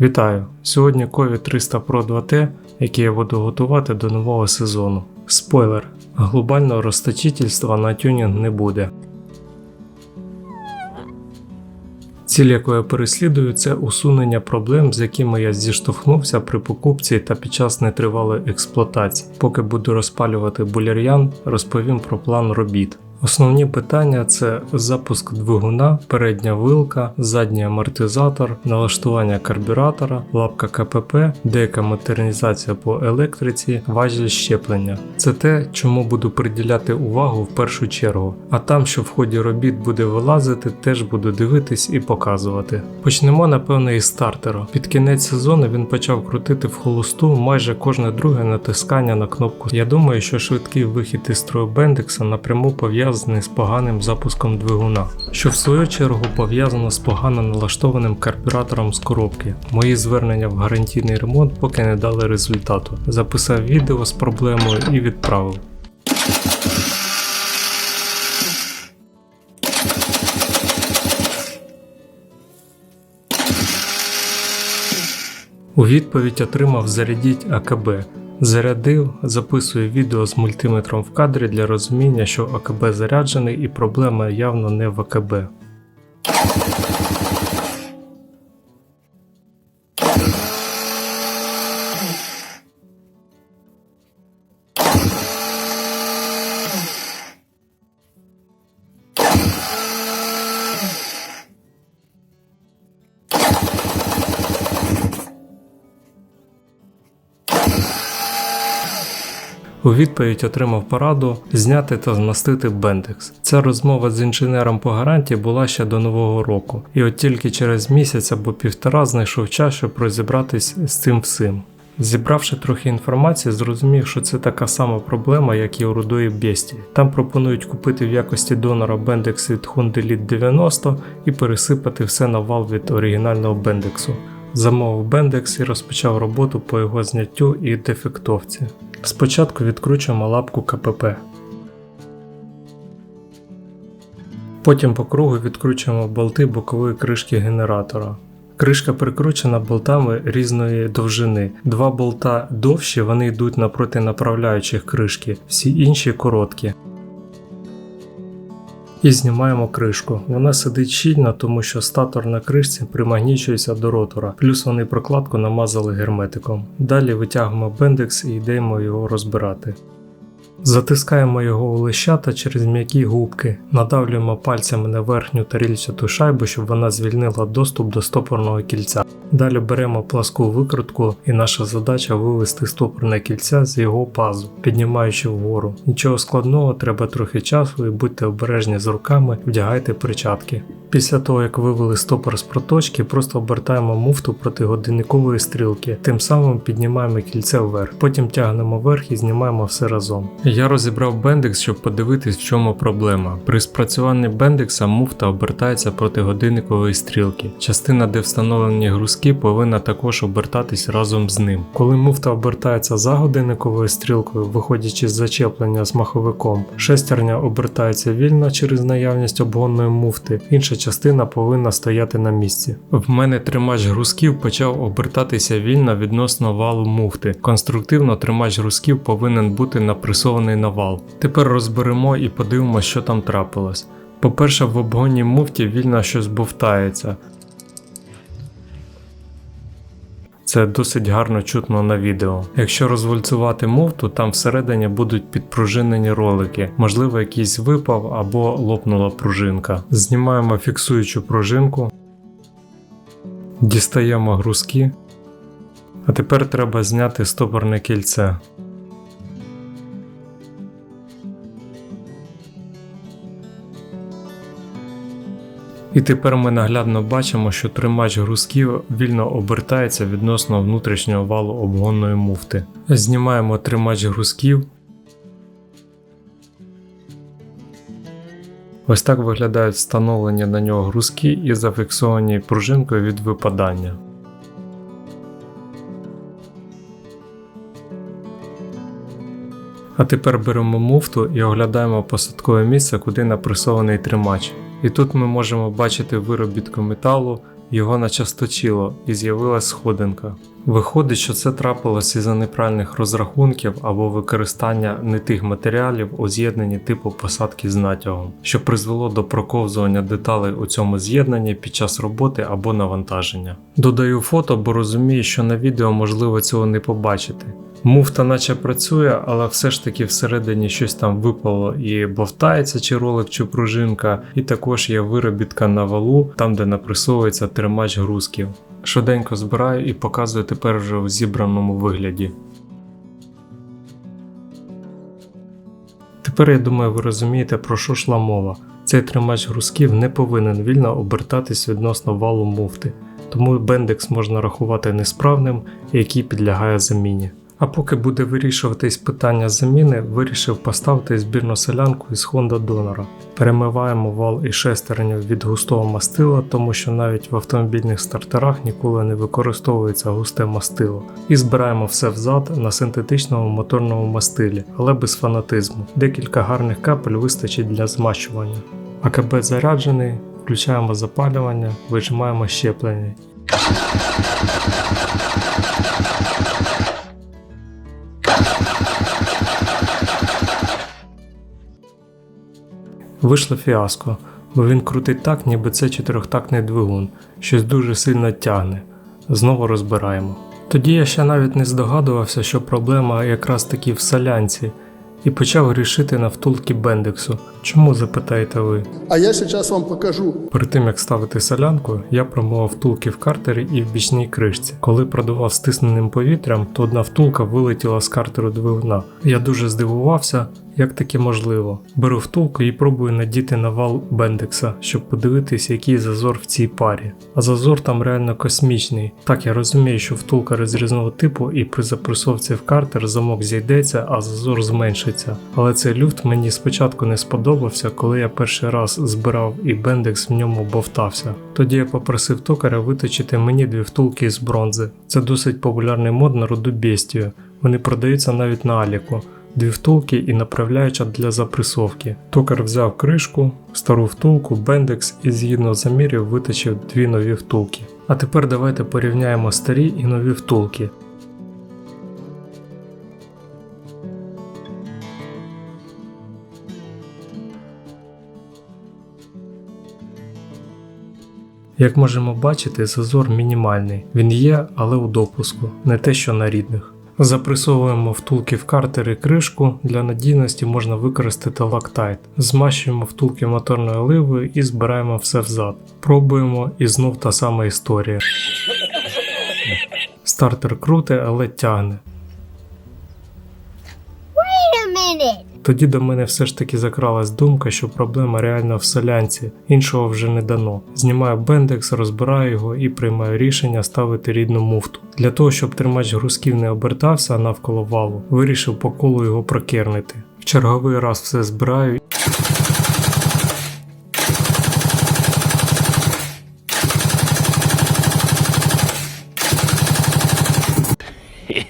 Вітаю! Сьогодні COVID 300 Pro 2T, який я буду готувати до нового сезону. Спойлер: глобального розточительства на тюнінг не буде. Ціль, яку переслідую, це усунення проблем, з якими я зіштовхнувся при покупці та під час нетривалої експлуатації. Поки буду розпалювати буляр'ян, розповім про план робіт. Основні питання це запуск двигуна, передня вилка, задній амортизатор, налаштування карбюратора, лапка КПП, деяка модернізація по електриці, важіль щеплення. Це те, чому буду приділяти увагу в першу чергу. А там, що в ході робіт буде вилазити, теж буду дивитись і показувати. Почнемо, напевно, із стартера. Під кінець сезону він почав крутити в холосту майже кожне друге натискання на кнопку. Я думаю, що швидкий вихід із строю Бендекса напряму пов'язаний з поганим запуском двигуна, що в свою чергу пов'язано з погано налаштованим карбюратором з коробки. Мої звернення в гарантійний ремонт поки не дали результату. Записав відео з проблемою і відправив. У відповідь отримав зарядіть АКБ. Зарядив, записую відео з мультиметром в кадрі для розуміння, що АКБ заряджений і проблема явно не в АКБ. У відповідь отримав пораду зняти та змастити бендекс. Ця розмова з інженером по гарантії була ще до нового року, і от тільки через місяць або півтора знайшов час, щоб розібратись з цим всім. Зібравши трохи інформації, зрозумів, що це така сама проблема, як і у рудої Бєсті. Там пропонують купити в якості донора бендекс від Honda Elite 90 і пересипати все на вал від оригінального бендексу. Замовив бендекс і розпочав роботу по його зняттю і дефектовці. Спочатку відкручуємо лапку КПП. Потім по кругу відкручуємо болти бокової кришки генератора. Кришка прикручена болтами різної довжини. Два болта довші, вони йдуть напроти направляючих кришки, всі інші короткі. І знімаємо кришку. Вона сидить щільно, тому що статор на кришці примагнічується до ротора, плюс вони прокладку намазали герметиком. Далі витягуємо бендекс і йдемо його розбирати. Затискаємо його у лищата через м'які губки, надавлюємо пальцями на верхню тарільчату шайбу, щоб вона звільнила доступ до стопорного кільця. Далі беремо пласку викрутку і наша задача вивести стопорне кільця з його пазу, піднімаючи вгору. Нічого складного, треба трохи часу і будьте обережні з руками, вдягайте перчатки. Після того, як вивели стопор з проточки, просто обертаємо муфту проти годинникової стрілки, тим самим піднімаємо кільце вверх, потім тягнемо вверх і знімаємо все разом. Я розібрав бендекс, щоб подивитись, в чому проблема. При спрацюванні бендекса муфта обертається проти годинникової стрілки. Частина, де встановлені грузки, повинна також обертатись разом з ним. Коли муфта обертається за годинниковою стрілкою, виходячи з зачеплення з маховиком, шестерня обертається вільно через наявність обгонної муфти, інша частина повинна стояти на місці. В мене тримач грузків почав обертатися вільно відносно валу муфти. Конструктивно тримач грузків повинен бути напресований на вал. Тепер розберемо і подивимося, що там трапилось. По-перше, в обгоні муфті вільно щось бовтається. Це досить гарно чутно на відео. Якщо розвальцювати муфту, там всередині будуть підпружинені ролики, можливо, якийсь випав або лопнула пружинка. Знімаємо фіксуючу пружинку, дістаємо грузки. А тепер треба зняти стопорне кільце. І тепер ми наглядно бачимо, що тримач грузків вільно обертається відносно внутрішнього валу обгонної муфти. Знімаємо тримач грузків. Ось так виглядають встановлені на нього грузки і зафіксовані пружинкою від випадання. А тепер беремо муфту і оглядаємо посадкове місце, куди напресований тримач. І тут ми можемо бачити виробітку металу, його начасточило і з'явилась сходинка. Виходить, що це трапилось із-за неправильних розрахунків або використання не тих матеріалів у з'єднанні типу посадки з натягом, що призвело до проковзування деталей у цьому з'єднанні під час роботи або навантаження. Додаю фото, бо розумію, що на відео можливо цього не побачити. Муфта наче працює, але все ж таки всередині щось там випало і бовтається чи ролик, чи пружинка, і також є виробітка на валу, там де напресовується тримач грузків. Швиденько збираю і показую тепер вже в зібраному вигляді. Тепер я думаю, ви розумієте, про що шла мова. Цей тримач грузків не повинен вільно обертатись відносно валу муфти, тому бендекс можна рахувати несправним, який підлягає заміні. А поки буде вирішуватись питання заміни, вирішив поставити збірну селянку із Honda Donora. Перемиваємо вал і шестерню від густого мастила, тому що навіть в автомобільних стартерах ніколи не використовується густе мастило. І збираємо все взад на синтетичному моторному мастилі, але без фанатизму. Декілька гарних капель вистачить для змащування. АКБ заряджений, включаємо запалювання, вижимаємо щеплення. Вийшло фіаско, бо він крутить так, ніби це чотирьохтактний двигун, щось дуже сильно тягне. Знову розбираємо. Тоді я ще навіть не здогадувався, що проблема якраз таки в солянці, і почав рішити на втулки бендексу. Чому запитаєте ви? А я сейчас вам покажу. Перед тим як ставити солянку, я промивав втулки в картері і в бічній кришці. Коли продував стисненим повітрям, то одна втулка вилетіла з картеру двигуна. Я дуже здивувався, як таке можливо. Беру втулку і пробую надіти на вал бендекса, щоб подивитись, який зазор в цій парі. А зазор там реально космічний. Так я розумію, що втулка розрізного типу, і при запресовці в картер замок зійдеться, а зазор зменшиться. Але цей люфт мені спочатку не сподобався, коли я перший раз збирав і бендекс в ньому бовтався. Тоді я попросив токаря виточити мені дві втулки з бронзи. Це досить популярний мод на роду бестію. Вони продаються навіть на Аліку. Дві втулки і направляюча для запресовки. Токар взяв кришку, стару втулку, бендекс і згідно замірів виточив дві нові втулки. А тепер давайте порівняємо старі і нові втулки. Як можемо бачити, зазор мінімальний. Він є, але у допуску, не те, що на рідних. Запресовуємо втулки в картери кришку, для надійності можна використати лактайт. Змащуємо втулки моторною оливою і збираємо все взад. Пробуємо і знов та сама історія. Стартер круте, але тягне. Wait a minute. Тоді до мене все ж таки закралась думка, що проблема реально в солянці, іншого вже не дано. Знімаю бендекс, розбираю його і приймаю рішення ставити рідну муфту. Для того, щоб тримач грузків не обертався навколо валу, вирішив по колу його прокернити. В черговий раз все збираю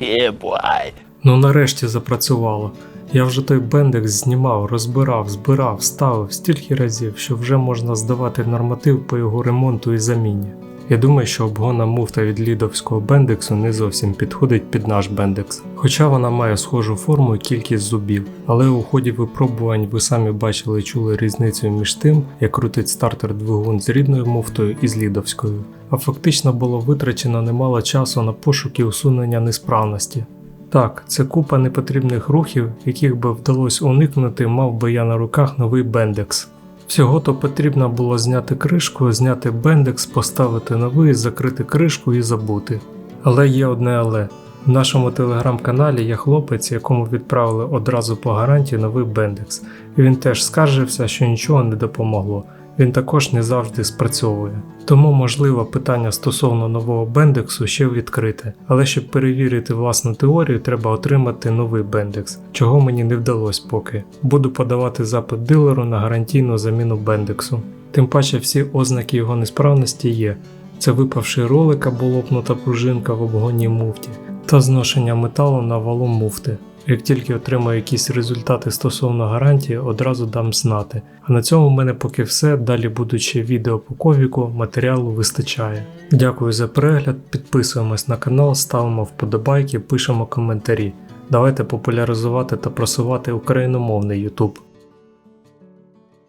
yeah. Ну нарешті запрацювало. Я вже той бендекс знімав, розбирав, збирав, ставив стільки разів, що вже можна здавати норматив по його ремонту і заміні. Я думаю, що обгонна муфта від лідовського бендексу не зовсім підходить під наш бендекс, хоча вона має схожу форму і кількість зубів, але у ході випробувань ви самі бачили і чули різницю між тим, як крутить стартер двигун з рідною муфтою і з лідовською. А фактично було витрачено немало часу на пошуки усунення несправності. Так, це купа непотрібних рухів, яких би вдалося уникнути, мав би я на руках новий бендекс. Всього то потрібно було зняти кришку, зняти бендекс, поставити новий, закрити кришку і забути. Але є одне але. В нашому телеграм-каналі є хлопець, якому відправили одразу по гарантії новий бендекс, і він теж скаржився, що нічого не допомогло. Він також не завжди спрацьовує. Тому, можливо, питання стосовно нового бендексу ще відкрите, але щоб перевірити власну теорію, треба отримати новий бендекс, чого мені не вдалося поки. Буду подавати запит дилеру на гарантійну заміну бендексу. Тим паче всі ознаки його несправності є: це випавший ролик або лопнута пружинка в обгонній муфті та зношення металу на валу муфти. Як тільки отримаю якісь результати стосовно гарантії, одразу дам знати. А на цьому в мене поки все. Далі будуть ще відео по ковіку, матеріалу вистачає. Дякую за перегляд, підписуємось на канал, ставимо вподобайки, пишемо коментарі. Давайте популяризувати та просувати україномовний YouTube.